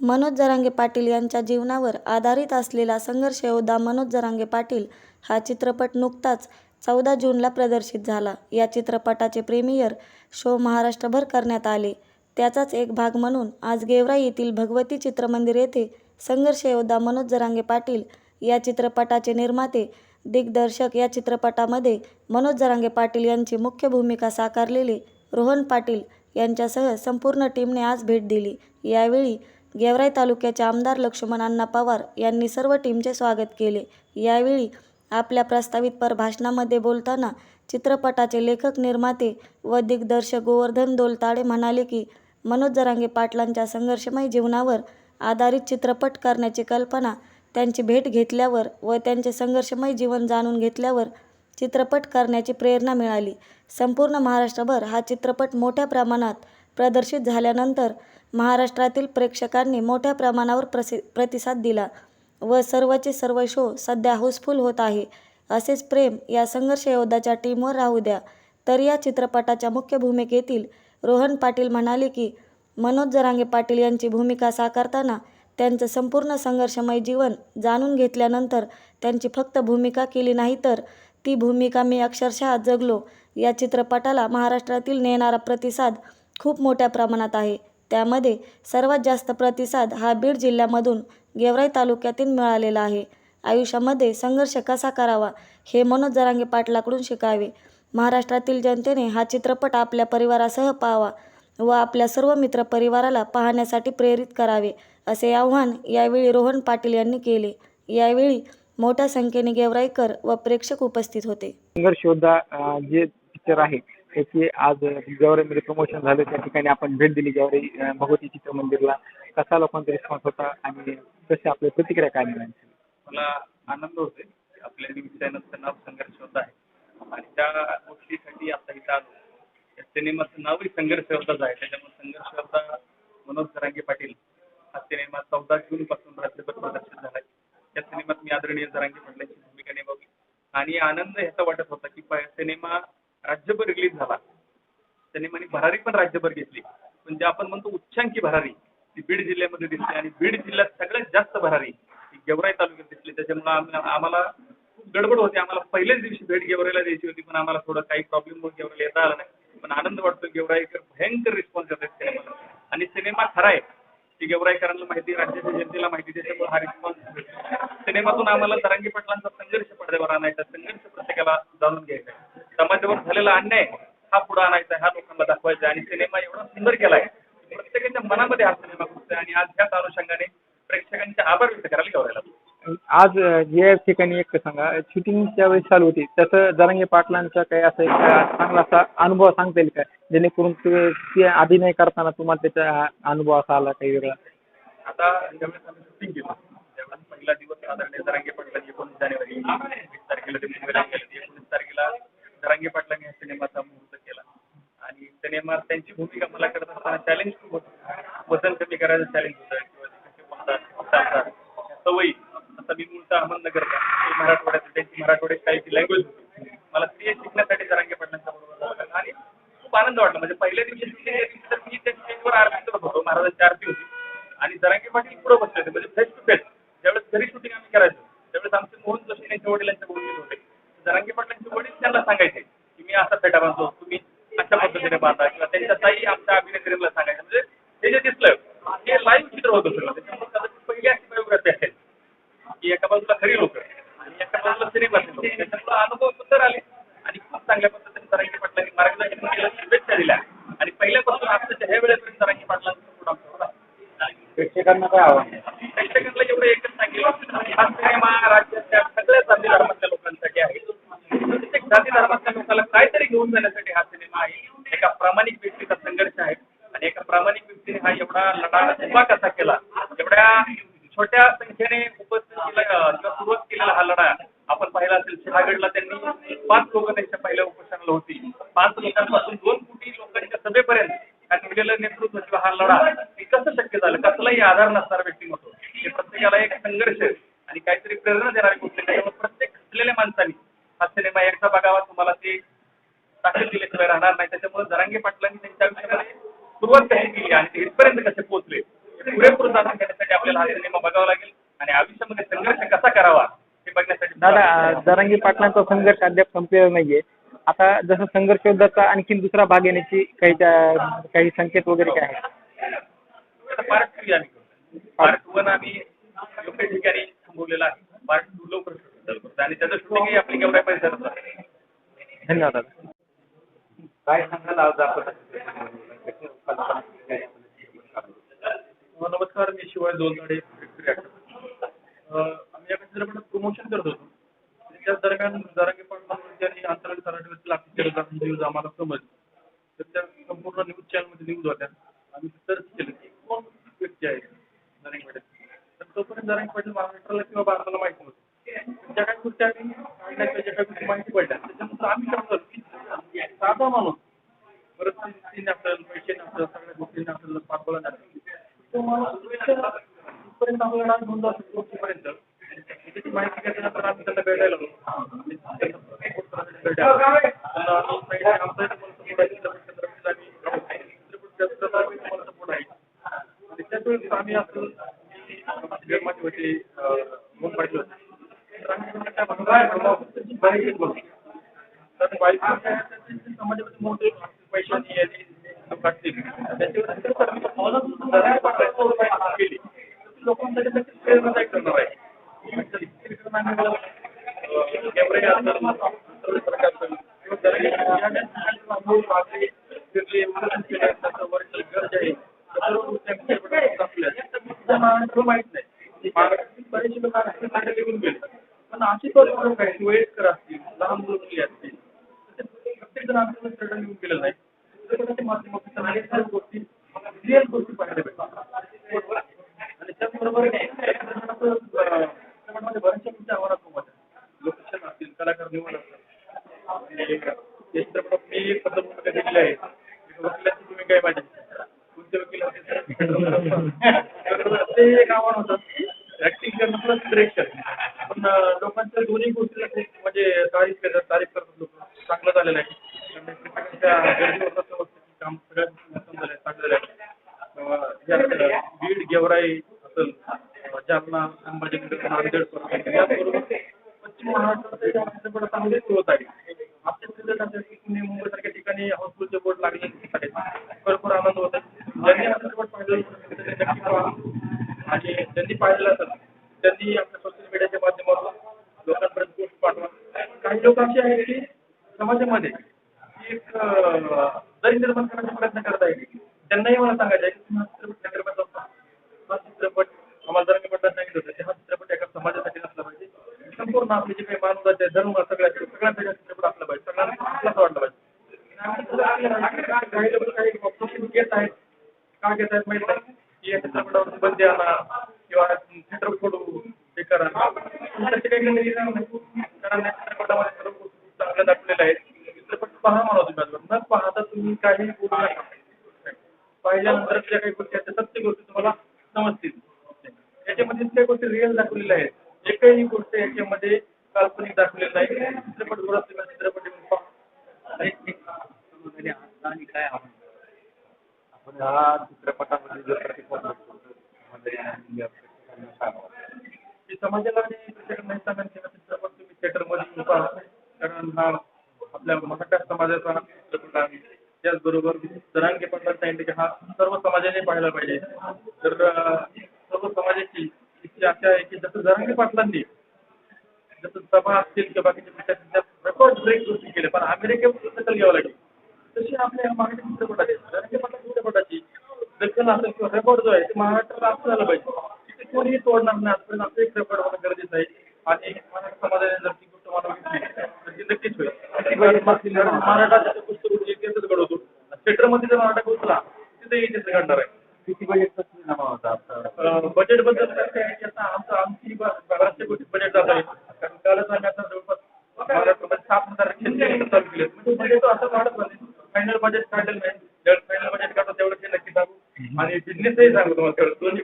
मनोज जरांगे पाटील यांच्या जीवनावर आधारित असलेला संघर्ष योद्धा मनोज जरांगे पाटील हा चित्रपट नुकताच चौदा जूनला प्रदर्शित झाला. या चित्रपटाचे प्रीमियर शो महाराष्ट्रभर करण्यात आले. त्याचाच एक भाग म्हणून आज गेवराई येथील भगवती चित्रमंदिर येथे संघर्ष योद्धा मनोज जरांगे पाटील या चित्रपटाचे निर्माते, दिग्दर्शक या चित्रपटामध्ये मनोज जरांगे पाटील यांची मुख्य भूमिका साकारलेले रोहन पाटील यांच्यासह संपूर्ण टीमने आज भेट दिली. यावेळी गेवराई तालुक्याचे आमदार लक्ष्मण अण्णा पवार यांनी सर्व टीमचे स्वागत केले. यावेळी आपल्या प्रस्तावित भाषणामध्ये बोलताना चित्रपटाचे लेखक, निर्माते व दिग्दर्शक गोवर्धन दोलताडे म्हणाले की, मनोज जरांगे पाटलांच्या संघर्षमय जीवनावर आधारित चित्रपट करण्याची कल्पना त्यांची भेट घेतल्यावर व त्यांचे संघर्षमय जीवन जाणून घेतल्यावर चित्रपट करण्याची प्रेरणा मिळाली. संपूर्ण महाराष्ट्रभर हा चित्रपट मोठ्या प्रमाणात प्रदर्शित झाल्यानंतर महाराष्ट्रातील प्रेक्षकांनी मोठ्या प्रमाणावर प्रसि प्रतिसाद दिला व सर्वचे सर्व शो सध्या हाऊसफुल होत आहे. असेच प्रेम या संघर्ष योद्धाच्या टीमवर राहू द्या. तर या चित्रपटाच्या मुख्य भूमिकेतील रोहन पाटील म्हणाले की, मनोज जरांगे पाटील यांची भूमिका साकारताना त्यांचं संपूर्ण संघर्षमय जीवन जाणून घेतल्यानंतर त्यांची फक्त भूमिका केली नाही तर ती भूमिका मी अक्षरशः जगलो. या चित्रपटाला महाराष्ट्रातील नेणारा प्रतिसाद खूप मोठ्या प्रमाणात आहे. त्यामध्ये सर्वात जास्त प्रतिसाद हा बीड जिल्ह्यामधून गेवराई तालुक्यातून मिळालेला आहे. आयुष्यामध्ये संघर्ष कसा करावा हे मनोज जरांगे पाटलाकडून शिकावे. महाराष्ट्रातील जनतेने हा चित्रपट आपल्या परिवारासह पाहावा व आपल्या सर्व मित्र परिवाराला पाहण्यासाठी प्रेरित करावे असे आवाहन यावेळी रोहन पाटील यांनी केले. यावेळी मोठ्या संख्येने गेवराईकर व प्रेक्षक उपस्थित होते. संघर्ष योद्धा जे पिक्चर आहे त्याचे आज गेवराईमध्ये म्हणजे प्रमोशन झालं. त्या ठिकाणी आपण भेट दिली ज्यावेळी भगवती चित्र मंदिरला कसा लोकांचा रिस्पॉन्स होता आणि कसे आपल्या प्रतिक्रिया काय मिळाली? मला आनंद होतोय आपल्या न्यूज नाव संघर्ष होत आहे. आणि त्या गोष्टीसाठी आता इथं आलो. या सिनेमाचं नावही संघर्ष होताच आहे. त्याच्यामुळे संघर्ष होता मनोज जरांगे पाटील. हा सिनेमा चौदा जून पासून राज्यभर प्रदर्शित झालाय त्या सिनेमात मी आदरणीय जरांगे पाटलांची भूमिका निभावली. आणि आनंद ह्याचा वाटत होता की सिनेमा राज्यभर रिलीज झाला. त्यांनी म्हणे भरारी पण राज्यभर घेतली. पण जे आपण म्हणतो उच्चांकी भरारी ती बीड जिल्ह्यामध्ये दिसली आणि बीड जिल्ह्यात सगळ्यात जास्त भरारी ही गेवराई तालुक्यात दिसली. त्याच्यामुळे आम्ही- आम्हाला खूप गडबड होती. आम्हाला पहिल्याच दिवशी भेट गेवराईला द्यायची होती पण आम्हाला थोडं काही प्रॉब्लेममुळे गेवराईला येता आला नाही. पण आनंद वाटतो गेवराईकर भयंकर रिस्पॉन्स देतात सिनेमाला. आणि सिनेमा खरा आहे. की गेवराईकरांना माहिती राज्याच्या जनतेला माहिती त्याच्यामुळे हा रिस्पॉन्स सिनेमातून आम्हाला तरंगी पाटलांचा संघर्ष पडद्यावर आणायचा संघर्ष प्रत्येकाला जाणून घ्यायचा समाजावर झालेला अन्याय हा पुढे आणायचा हा लोकांना दाखवायचा. आणि सिनेमा एवढा सुंदर केलाय. प्रत्येकाच्या मनामध्ये हा सिनेमा घुसतोय आणि आज ह्याच अनुषंगाने प्रेक्षकांचे आभार व्यक्त करायला गेवरायला आज जे ठिकाणी एक सांगा शूटिंग ज्यावेळेस चालू होती तसं जरांगे पाटलांचा काही असं एक चांगला असा अनुभव सांगता येईल का? जेणेकरून ते अभिनय करताना तुम्हाला त्याचा अनुभव असा आला काही वेगळा? आता ज्यावेळेस आम्ही शूटिंग केलं त्यावेळेस पहिला दिवस आदरणीय जरांगे पाटलांनी एकोणीस जानेवारी वीस तारखेला ते मुंबईला गेले एकोणीस तारखेला जरांगे पाटलांनी या सिनेमाचा मुहूर्त केला. आणि सिनेमात त्यांची भूमिका मला करत असताना चॅलेंज खूप होतं. वजन कमी करायचं चॅलेंज होतं. किंवा सवयी. आता मी मूळचा अहमदनगरचा मराठवाड्यात त्यांची मराठवाड्यात काही लँग्वेज होती. मला ते शिकण्यासाठी जरांगे पाटलांच्या बरोबर आणि खूप आनंद वाटला. म्हणजे पहिल्या दिवशी तर मी त्या स्टेजवर आरती करत होतो. महाराजांची आरती होती. आणि जरांगे पाटील पुढे बसले होते. म्हणजे फेस टू फेस ज्यावेळेस घरी शूटिंग आम्ही करायचो त्यावेळेस आमचे मोहन जोशी यांच्या वडिलांच्या बोलणीत होते. जरांगे पाटलांचे वडील त्यांना सांगायचे की मी असा फेटा बांधतो तुम्ही अशा पद्धतीने बांधा. किंवा त्यांच्या ताई आमच्या अभिनेत्रीला सांगायचं. म्हणजे हे जे दिसलं हे लाईव्ह चित्र होतं सगळं त्याच्यामुळे पहिली अशी बायोग्राफी असेल. की एका बाजूला खरी लोक आणि एका बाजूला सिनेमाचे लोक त्याच्यामुळे अनुभव सुंदर आले. आणि खूप चांगल्या पद्धतीने जरांगे पाटलांनी मार्गदर्शन केलं शुभेच्छा दिल्या. आणि पहिल्यापासून आताच्या ह्या वेळेपर्यंत जरांगे पाटलांचा प्रेक्षकांना काय आव्हान प्रेक्षकांना एवढं एकच सांगेल. हा सिनेमा राज्यातल्या सगळ्या जाती धर्मातल्या लोकांसाठी आहे प्रत्येक जाती माणसाला काहीतरी घेऊन जाण्यासाठी हा सिनेमा आहे. एका प्रामाणिक व्यक्तीचा संघर्ष आहे. आणि एका प्रामाणिक व्यक्तीने हा एवढा लढा उभा कसा केला? एवढ्या छोट्या संख्येने उपस्थित केला सुरुवात केलेला हा लढा आपण पाहिला असेल शहागडला त्यांनी पाच लोक त्यांच्या पहिल्या उपोषणाला होती. पाच लोकांपासून दोन कोटी लोकांच्या सभेपर्यंत हा नेतृत्व किंवा हा लढा हे कसं शक्य झालं? कसलाही आधार नसणारा व्यक्तिमत्व हे प्रत्येकाला एक संघर्ष आणि काहीतरी प्रेरणा देणारी गोष्ट त्याच्यामुळे प्रत्येक असलेल्या माणसाने हा सिनेमा एकदा बघावा तुम्हाला ते ताकद दिल्याशिवाय राहणार नाही. त्याच्यामुळे जरांगे पाटलांनी त्यांच्या आयुष्यामध्ये सुरुवात कशी केली आणि ते इथपर्यंत कसे पोहोचले पुरेपूर साधन करण्यासाठी आपल्याला हा सिनेमा बघावा लागेल. आणि आयुष्यामध्ये संघर्ष कसा करावा हे बघण्यासाठी दादा जरांगे पाटलांचा संघर्ष अद्याप संपलेला नाहीये. आता जसं संघर्ष योद्धाचा आणखीन दुसरा भाग येण्याची काही काही संकेत वगैरे काय आहेत? पार्ट थ्री आम्ही पार्ट वन आम्ही योग्य ठिकाणी थांबवलेला आहे. पार्ट टू लवकर आणि त्याचं शूटिंगही आपली परिसरात आहे. धन्यवाद. दादा काय सांगाल आज आपण? नमस्कार मी शिवाय दोनकडे आम्ही या चित्रपटात प्रमोशन करत होतो. त्याच दरम्यान जरांगे पाटलांवरती आणि अंतराळ सराटीवरती लागते न्यूज आम्हाला समजली. तर त्या संपूर्ण न्यूज चॅनलमध्ये न्यूज होत्या. आम्ही सर्च केलं की कोण व्यक्ती आहे जरांगे पाटील. तर तोपर्यंत जरांगे पाटील महाराष्ट्राला किंवा भारताला माहिती नव्हतं. ज्या काही गोष्टी आम्ही काढल्या किंवा ज्या काही गोष्टी माहिती पडल्या. आम्ही की साधा माणूस पैसे आपल्याला सगळ्या गोष्टींनी आपल्याला पाठवला नाही तो माणूस इथपर्यंत आपल्याला घेऊन जाऊ शकतो गोष्टीपर्यंत त्याची माहिती घेतल्यानंतर आम्ही त्याला भेटायला आम्ही असं होते होते. तर काय म्हणतो, समाजामध्ये मोठे पैशांनी केली. लोकांसाठी करणार आहे. माहीत नाही महाराष्ट्रातील बरेचसे लोक निघून गेले पण अशी परिस्थिती वयस्कर असतील लहान मुलं मुली असतील तर ते प्रत्येक त्यांना आपल्याला स्ट्रगल नाही. चित्रपटाच्या माध्यमातून सर्व गोष्टी रिअल गोष्टी पाहायला भेटतात. आणि त्याचबरोबर चित्रपटामध्ये बऱ्याचशा गोष्टी आव्हानात्मक होत्या लोकेशन असतील कलाकार निवड हे मी आहे. वकिलाची भूमिका आहे माझी कोणते वकील होते? ते एक आव्हान होतं ऍक्टिंग करणं प्लस पण लोकांच्या दोन्ही गोष्टीला खूप म्हणजे तारीफ करतात तारीफ करतात लोक. चांगलं झालेलं आहे. काम सगळ्यात बीड गेवराई असेल जालना संभाजीनगर नांदेड याचबरोबर पश्चिम महाराष्ट्रात चांगले होत आहे आपल्या चित्रपटासाठी पुणे मुंबईसारख्या ठिकाणी हाऊसफुलचे बोर्ड लागले आहेत भरपूर आनंद होत आहे ज्यांनी हा चित्रपट पाहिला आणि ज्यांनी पाहिलेला असेल त्यांनी आपल्या सोशल मीडियाच्या माध्यमातून लोकांपर्यंत पोस्ट पाठवा. काही लोक असे आहेत की समाजामध्ये एक अं, दरी निर्माण करण्याचा प्रयत्न करत आहेत त्यांनाही मला सांगायचं आहे की तुम्ही हा चित्रपट चित्रपट बघता. हा चित्रपट आम्हाला जर मी सांगितलं होतं की हा चित्रपट एका समाजासाठी असला पाहिजे. संपूर्ण आपले जे काही मानवाचे धर्म सगळ्या सगळ्यांसाठी हा चित्रपट असला पाहिजे सगळ्यांना आपलाच वाटला पाहिजे. घेत आहेत. का घेत आहेत माहीत नाही. या चित्रपटावर बंदी आणा किंवा चित्रपट फोडू हे करा. तुमच्याशी काही कारण या चित्रपटामध्ये सर्व गोष्टी खूप चांगल्या आहेत. चित्रपट पहा म्हणा तुम्ही न पाहता तुम्ही काही बोलू नका. पाहिल्यानंतर ज्या काही गोष्टी आहेत त्या सत्य गोष्टी तुम्हाला समजतील. याच्यामध्ये काही गोष्टी रिअल दाखवलेल्या आहेत. एकही गोष्ट याच्यामध्ये काल्पनिक दाखवलेलं नाही चित्रपट चित्रपट. आणि काय आपण चित्रपटामध्ये समाजाला चित्रपट तुम्ही थिएटरमध्ये येऊन पहा. कारण हा आपल्या मराठा समाजाचा चित्रपट आहे. त्याचबरोबर जरांगे पाटलांनी सांगितलं हा सर्व समाजाने पाहायला पाहिजे. तर सर्व समाजाची इच्छा आशा आहे की जसं जरांगे पाटलांनी जसं सभा असतील किंवा बाकीच्या रेकॉर्ड ब्रेक गोष्टी केले पण अमेरिकेत दखल घ्यावं लागेल. तशी आपल्या या मराठी चित्रपटाची जरांगे पाटला चित्रपटाची दखल असेल किंवा रेकॉर्ड जो आहे ते महाराष्ट्राला असं झालं पाहिजे. तिथे कोणीही तोडणार नाही आजपर्यंत आपलं एक रेकॉर्ड होणं गरजेचं आहे. आणि मराठा समाजाने जर ती नक्कीच होईल मराठा घडवतो थिएटरमध्ये जर मराठा घुसला तिथे घडणार आहे किती बजेटबद्दल आमचं आमची ब- गोष्टी बजेट जात आहे कारण कालच आम्ही आता जवळपास महाराष्ट्रामध्ये सात हजार चालू केले म्हणजे बजेट असं वाढत नाही फायनल बजेट काढलेलं नाही फायनल बजेट काढतो तेवढं ते नक्की सांगू. आणि बिझनेसही सांगू तुम्हाला तेवढं दोन्ही